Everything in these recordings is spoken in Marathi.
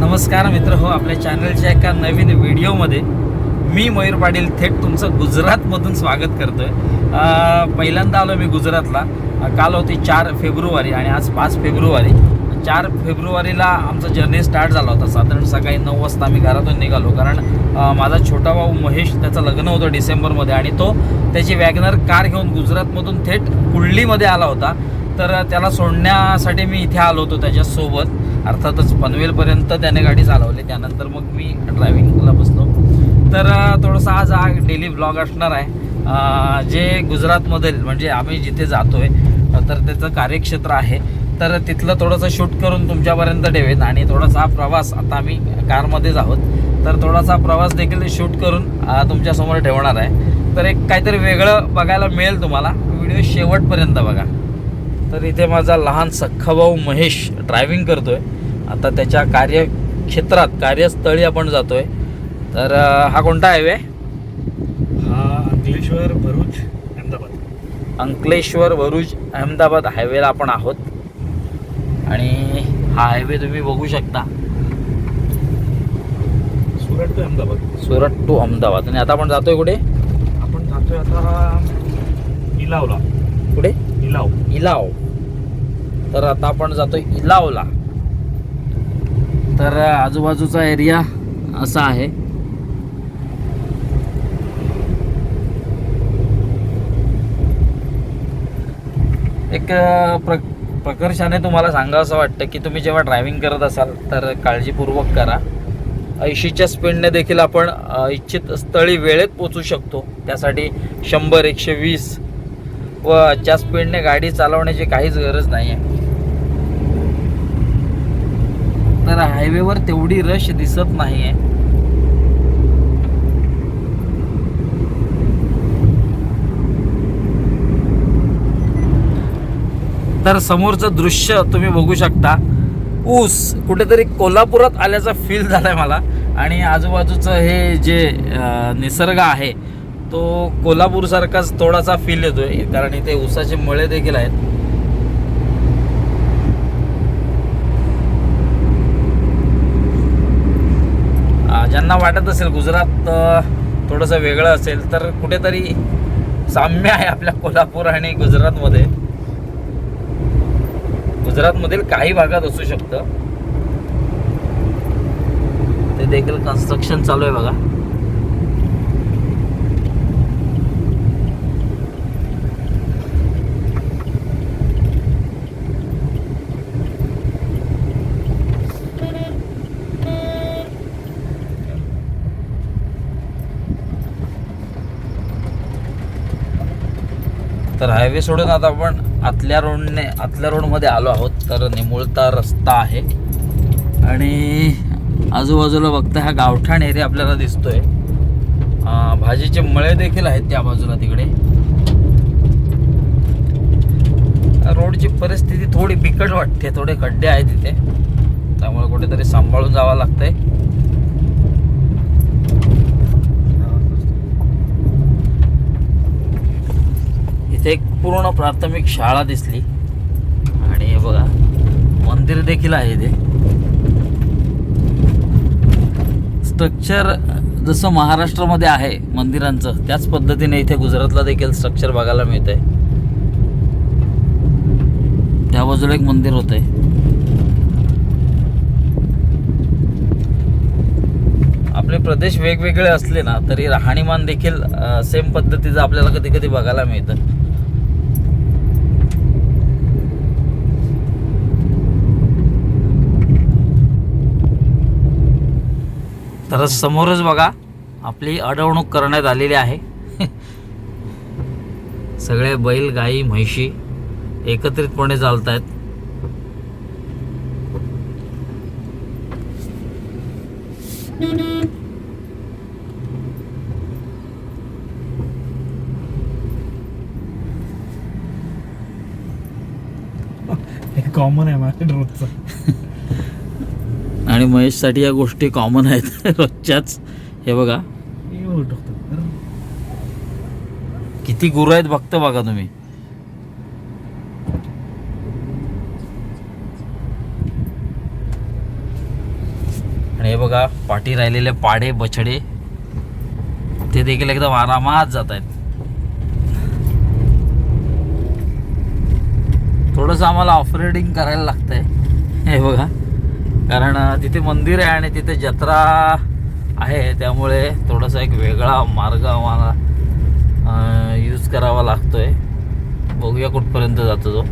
नमस्कार मित्र हो आपल्या चॅनलच्या एका नवीन व्हिडिओमध्ये मी मयूर पाटील थेट तुमचं गुजरातमधून स्वागत करतो आहे पहिल्यांदा आलो मी गुजरातला. काल होती चार फेब्रुवारी आणि आज पाच फेब्रुवारी. चार फेब्रुवारीला आमचा जर्नी स्टार्ट झाला होता. साधारण सकाळी नऊ वाजता आम्ही घरातून निघालो. कारण माझा छोटा भाऊ महेश त्याचं लग्न होतं डिसेंबरमध्ये आणि तो त्याची वॅगनर कार घेऊन गुजरातमधून थेट कुर्लीमध्ये आला होता. तर त्याला सोडण्यासाठी मी इथे आलो होतो त्याच्यासोबत. अर्थातच पनवेलपर्यंत त्याने गाडी चालवली. त्यानंतर मग मी ड्रायव्हिंगला बसलो. तर थोडंसं थोडासा आज हा डेली ब्लॉग असणार आहे. जे गुजरातमधील म्हणजे आम्ही जिथे जातोय आहे तर त्याचं कार्यक्षेत्र आहे. तर तिथलं थोडंसं शूट करून तुमच्यापर्यंत ठेवेन आणि थोडासा हा प्रवास आता आम्ही कारमध्येच आहोत. तर थोडासा प्रवास देखील शूट करून तुमच्यासमोर ठेवणार आहे. तर एक काहीतरी वेगळं बघायला मिळेल तुम्हाला. व्हिडिओ शेवटपर्यंत बघा. तर इथे माझा लहान सख्खा भाऊ महेश ड्रायव्हिंग करतोय. आता त्याच्या कार्यक्षेत्रात कार्यस्थळी आपण जातोय. तर अं, हा कोणता हायवे हा अंकलेश्वर भरूच अहमदाबाद. अंकलेश्वर वरुज अहमदाबाद हायवेला आपण आहोत. आणि हा हायवे तुम्ही बघू शकता. सुरत ते अहमदाबाद. सुरत टू अहमदाबाद. आणि आता आपण जातोय कुठे? आपण जातोय आता इलावला. कुठे? इलाव. इलाव. तर आता आपण जातो इलावला. तर आजूबाजूचा एरिया असा आहे. एक प्र प्रकर्षाने तुम्हाला सांगावं असं वाटतं की तुम्ही जेव्हा ड्रायव्हिंग करत असाल तर काळजीपूर्वक करा. ऐंशीच्या स्पीडने देखील आपण इच्छित स्थळी वेळेत पोचू शकतो. त्यासाठी शंभर एकशे वीस व च्या स्पीडने गाडी चालवण्याची काहीच गरज नाही आहे तर हायवेवर तेवढी रश दिसत नाही आहे तर समोरचं दृश्य तुम्ही बघू शकता. ऊस कुठेतरी कोल्हापुरात आल्याचा फील झालाय मला. आणि आजूबाजूचं हे जे निसर्ग आहे तो कोल्हापूरसारखाच थोडासा फील येतोय कारण इथे उसाचे मळे देखील आहेत. ज्यांना वाटत असेल गुजरात थोडंसं वेगळं असेल तर कुठेतरी साम्य आहे आपल्या कोल्हापूर आणि गुजरातमध्ये. गुजरातमधील काही भागात असू शकतं. ते देखील कन्स्ट्रक्शन चालू आहे बघा. तर हायवे सोडून आता आपण आतल्या रोडने आतल्या रोडमध्ये आलो आहोत. तर निमुळता रस्ता आहे. आणि आजूबाजूला बघता हा गावठाण एरिया आपल्याला दिसतोय. भाजीचे मळे देखील आहेत त्या बाजूला तिकडे. रोडची परिस्थिती थोडी बिकट वाटते थोडे खड्डे आहेत तिथे. त्यामुळे कुठेतरी सांभाळून जावं लागतंय. इथे एक पूर्ण प्राथमिक शाळा दिसली. आणि हे बघा मंदिर देखील आहे इथे. स्ट्रक्चर जसं महाराष्ट्रामध्ये आहे मंदिरांचं त्याच पद्धतीने इथे गुजरातला देखील स्ट्रक्चर बघायला मिळतंय. त्या बाजूला एक मंदिर होतंय. आपले प्रदेश वेगवेगळे असले ना तरी राहणीमान देखील सेम पद्धतीचं आपल्याला कधी कधी बघायला मिळतं. तर समोरच बघा आपली अडवणूक करण्यात आलेली आहे. सगळे बैल गाई म्हैशी एकत्रितपणे चालत आहेत हे कॉमन आहे माझ्या रोजचं. आणि महेशसाठी या गोष्टी कॉमन आहेत रोजच्याच. हे बघा. किती गुरु आहेत बघता बघा तुम्ही. आणि हे बघा पाठी राहिलेले पाडे बछडे. ते देखील एकदम आरामात जात आहेत थोडंसं आम्हाला ऑफरेडिंग करायला लागतंय. हे बघा. कारण तिथे मंदिर आहे आणि तिथे जत्रा आहे त्यामुळे थोडासा एक वेगळा मार्ग आम्हाला यूज करावा लागतोय. बघूया कुठपर्यंत जातो तो.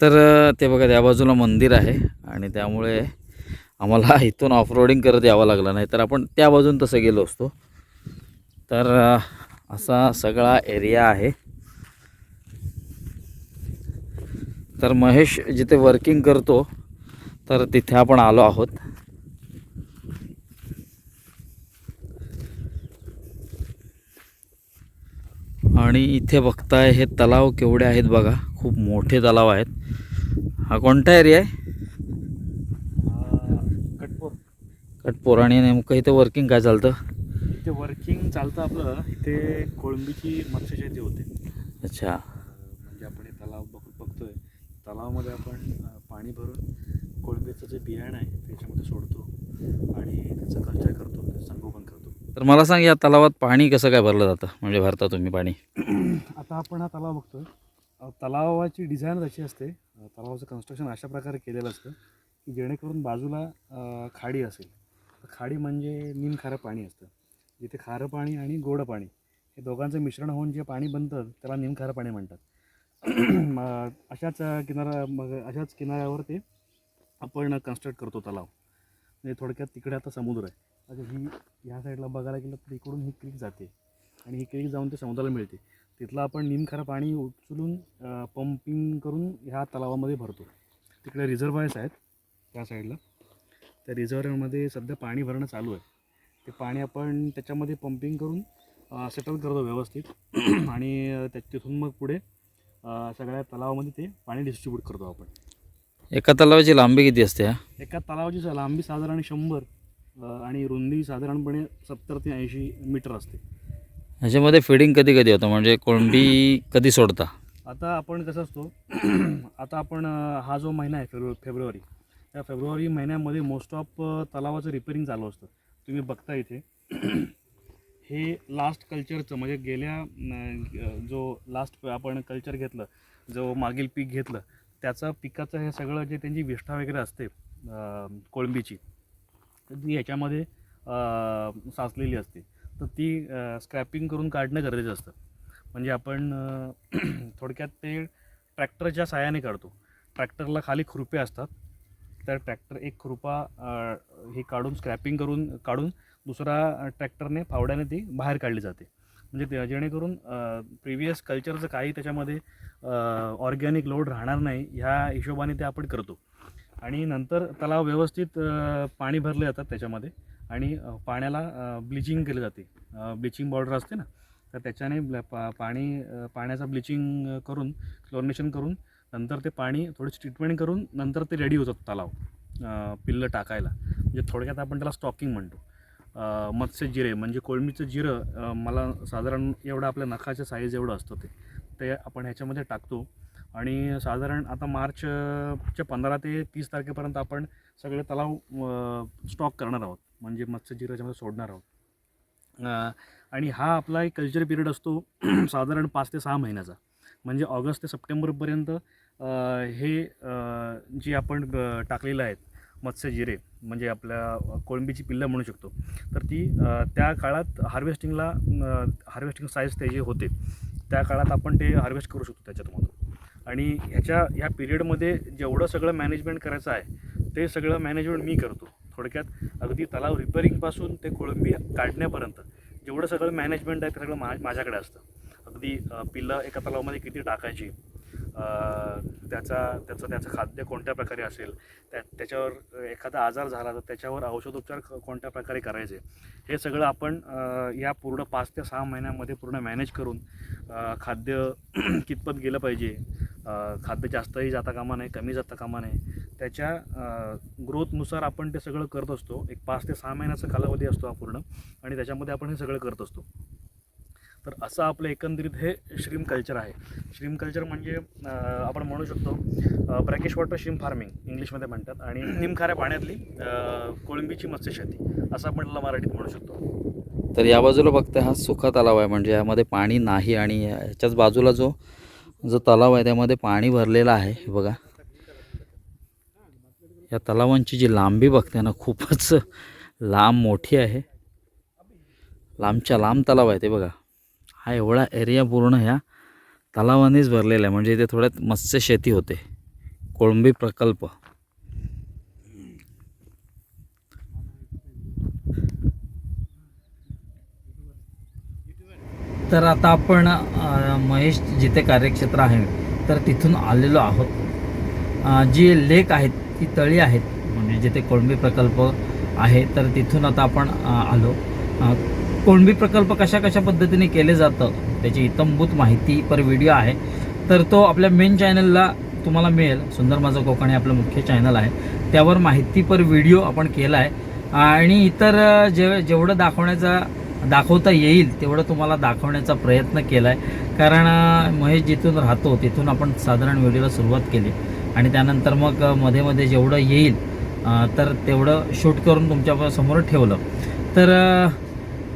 तर ते बघा त्या बाजूला मंदिर आहे. आणि त्यामुळे आम्हाला इथून ऑफरोडिंग करत यावं लागलं. नाही तर आपण त्या बाजून तसं गेलो असतो. तर असा सगळा एरिया आहे. तर महेश जिथे वर्किंग करतो तर तिथे आपण आलो आहोत. आणि इथे बघताय हे तलाव केवढे आहेत बघा. खूप मोठे तलाव आहेत. हा कोणता एरिया आहे? कटपोर आणि नेमकं इथे वर्किंग काय चालतं? इथे वर्किंग चालतं आपलं. इथे कोळंबीची मत्स्यशेती होते. अच्छा. म्हणजे आपण हे तलाव बघ बघतोय. तलावामध्ये आपण अं, पाणी भरून कोळंबीचं जे बियाणं आहे त्याच्यामध्ये सोडतो आणि त्याचं कल्चर करतो त्याचं संगोपन करतो. तर मला सांग या तलावात पाणी कसं काय भरलं जातं? म्हणजे भरता तुम्ही पाणी? आता आपण हा तलाव बघतोय. अ, तलावाची डिझाईन अशी असते. अ, तलावाचं कन्स्ट्रक्शन अशा प्रकारे केलेलं असतं की जेणेकरून बाजूला अ, खाडी असेल. खाडी म्हणजे निमखारं पाणी असतं. जिथे खारं पाणी आणि गोड पाणी हे दोघांचं मिश्रण होऊन जे पाणी बनतं त्याला निमखारं पाणी म्हणतात. मग अशाच किनारा मग अशाच किनाऱ्यावर ते आपण कन्स्ट्रक्ट करतो तलाव. म्हणजे थोडक्यात तिकडे आता समुद्र आहे. आता ही ह्या साईडला बघायला गेलं तर इकडून ही क्रीक जाते. आणि ही क्रीक जाऊन ते समुद्राला मिळते. तिथलं आपण निमखारं पाणी उचलून पंपिंग करून ह्या तलावामध्ये भरतो. तिकडे रिझर्वायर्स आहेत त्या साईडला त्या रिझर्वरमध्ये सध्या पाणी भरणं चालू आहे. ते पाणी आपण त्याच्यामध्ये पंपिंग करून सेटल करतो व्यवस्थित. आणि त्या तिथून मग पुढे सगळ्या तलावामध्ये ते पाणी डिस्ट्रीब्यूट करतो आपण. एका तलावाची लांबी किती असते एका तलावाची लांबी साधारण शंभर आणि रुंदी साधारणपणे सत्तर ते ऐंशी मीटर असते. ह्याच्यामध्ये फिडिंग कधी कधी होतं? म्हणजे कोळंबी कधी सोडता? आता आपण कसं असतो आता आपण हा जो महिना आहे फेब्रुवारी फेब्रुवारी या फेब्रुवारी महिन्यामध्ये मोस्ट ऑफ तलावाचं रिपेरिंग चालू असतं. तुम्ही बघता इथे. हे लास्ट कल्चरचं म्हणजे गेल्या जो लास्ट आपण कल्चर घेतलं जो मागील पीक घेतलं त्याचं पिकाचं हे सगळं जे त्यांची विष्ठा वगैरे असते कोळंबीची तर ती ह्याच्यामध्ये साचलेली असते. तर ती स्क्रॅपिंग करून काढणं गरजेचं असतं. म्हणजे आपण थोडक्यात ते ट्रॅक्टरच्या साहाय्याने काढतो. ट्रॅक्टरला खाली खुरपे असतात. त्या ट्रॅक्टर एक खुरपा हे काढून स्क्रॅपिंग करून काढून दुसरा ट्रॅक्टरने फावड्याने ती बाहेर काढली जाते. म्हणजे ते जेणेकरून प्रिव्हियस कल्चरचं काही त्याच्यामध्ये ऑर्गॅनिक लोड राहणार नाही ह्या हिशोबाने ते आपण करतो. आणि नंतर तलाव व्यवस्थित पाणी भरले जातात त्याच्यामध्ये आणि पाण्याला ब्लिचिंग केले जाते. ब्लिचिंग पावडर असते ना तर त्याच्याने ब्ल- पा पाणी पाण्याचा ब्लिचिंग करून क्लोरिनेशन करून नंतर ते पाणी थोडीशी ट्रीटमेंट करून नंतर ते रेडी होतात तलाव पिल्लं टाकायला. म्हणजे थोडक्यात आपण त्याला स्टॉकिंग म्हणतो. मत्स्य जिरे म्हणजे कोळंबीचं जिरं मला साधारण एवढं आपल्या नखाच्या साईज एवढं असतं ते. ते आपण ह्याच्यामध्ये टाकतो. आणि साधारण आता मार्चच्या पंधरा ते तीस तारखेपर्यंत आपण सगळे तलाव स्टॉक करणार आहोत. म्हणजे मत्स्य जिराच्यामध्ये सोडणार आहोत. आणि हा आपला एक कल्चर पिरियड असतो साधारण पाच ते सहा महिन्याचा. म्हणजे ऑगस्ट ते सप्टेंबरपर्यंत हे जी आपण टाकलेलं आहेत मत्स्य जिरे म्हणजे आपल्या कोळंबीची पिल्लं म्हणू शकतो तर ती त्या काळात हार्वेस्टिंगला हार्वेस्टिंग साईज ते जे होते त्या काळात आपण ते हार्वेस्ट करू शकतो त्याच्यातून. आणि ह्याच्या ह्या पिरियडमध्ये जेवढं सगळं मॅनेजमेंट करायचं आहे ते सगळं मॅनेजमेंट मी करतो. थोडक्यात अगदी तलाव रिपेअरिंगपासून ते कोळंबी काढण्यापर्यंत जेवढं सगळं मॅनेजमेंट आहे ते सगळं मा माझ्याकडे असतं. अगदी पिल्लं एका तलावामध्ये किती टाकायची त्याचा त्याचं त्याचं खाद्य कोणत्या प्रकारे असेल त्या त्याच्यावर एखादा आजार झाला तर त्याच्यावर औषधोपचार कोणत्या प्रकारे करायचे? हे सगळं आपण या पूर्ण पाच ते सहा महिन्यामध्ये पूर्ण मॅनेज करून खाद्य कितपत गेलं पाहिजे? खाद्य जास्तही जाता कामा नये कमी जाता कामा नये. त्याच्या ग्रोथनुसार आपण ते सगळं करत असतो. एक पाच ते सहा महिन्याचा कालावधी असतो हा पूर्ण. आणि त्याच्यामध्ये आपण हे सगळं करत असतो. तर असं आपलं एकंदरीत हे श्रीम कल्चर आहे. श्रीम कल्चर म्हणजे आपण म्हणू शकतो ब्रॅकिश वॉटर श्रीम फार्मिंग इंग्लिशमध्ये म्हणतात आणि निमखाऱ्या पाण्यातली कोळंबीची मत्स्यशेती असं आपण मराठीत म्हणू शकतो. तर या बाजूला बघते हा सुखा तलाव आहे म्हणजे यामध्ये पाणी नाही आणि याच्याच बाजूला जो जो तलाव आहे त्यामध्ये पाणी भरलेलं आहे बघा. या तलावांची जी लांबी बघते ना खूपच लांब मोठी आहे. लांबच्या लांब तलाव आहे ते बघा. हा एवढा एरिया पूर्ण ह्या तलावानेच भरलेला आहे. म्हणजे इथे थोड्यात मत्स्य शेती होते. कोळंबी प्रकल्प. तर आता आपण महेश जिथे कार्यक्षेत्र आहे तर तिथून आलेलो आहोत. जी लेक आहेत ती तळी आहेत म्हणजे जिथे कोळंबी प्रकल्प आहे तर तिथून आता आपण आलो. कोणबी प्रकल्प कशा कशा पद्धतीने केले जातं त्याची इतंभूत माहिती पर व्हिडिओ आहे. तर तो आपल्या मेन चॅनलला तुम्हाला मिळेल. सुंदर माझं कोकण हे आपलं मुख्य चॅनल आहे. त्यावर माहितीपर व्हिडिओ आपण केला आहे आणि इतर जे जेवढं दाखवण्याचा दाखवता येईल तेवढं तुम्हाला दाखवण्याचा प्रयत्न केला आहे कारण महेश जिथून राहतो तिथून आपण साधारण व्हिडिओला सुरुवात केली. आणि त्यानंतर मग मध्ये मध्ये जेवढं येईल तर तेवढं शूट करून तुमच्यासमोर ठेवलं. तर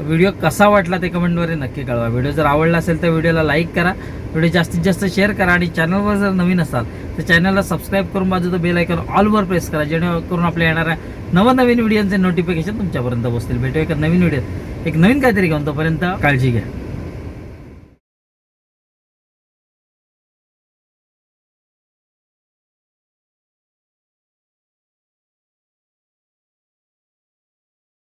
व्हिडिओ कसा वाटला ते कमेंटद्वारे नक्की कळवा. व्हिडिओ जर आवडला असेल तर व्हिडिओला लाईक करा. व्हिडिओ जास्तीत जास्त शेअर करा आणि चॅनलवर जर नवीन असाल तर चॅनलला सबस्क्राईब करून बाजूचं बेल आयकॉन ऑलवर प्रेस करा. जेणेकरून आपल्या येणाऱ्या नवनवीन व्हिडिओचे नोटिफिकेशन तुमच्यापर्यंत पोहोचतील. भेटू एका नवीन व्हिडिओ एक नवीन काहीतरी घेऊन तोपर्यंत काळजी घ्या.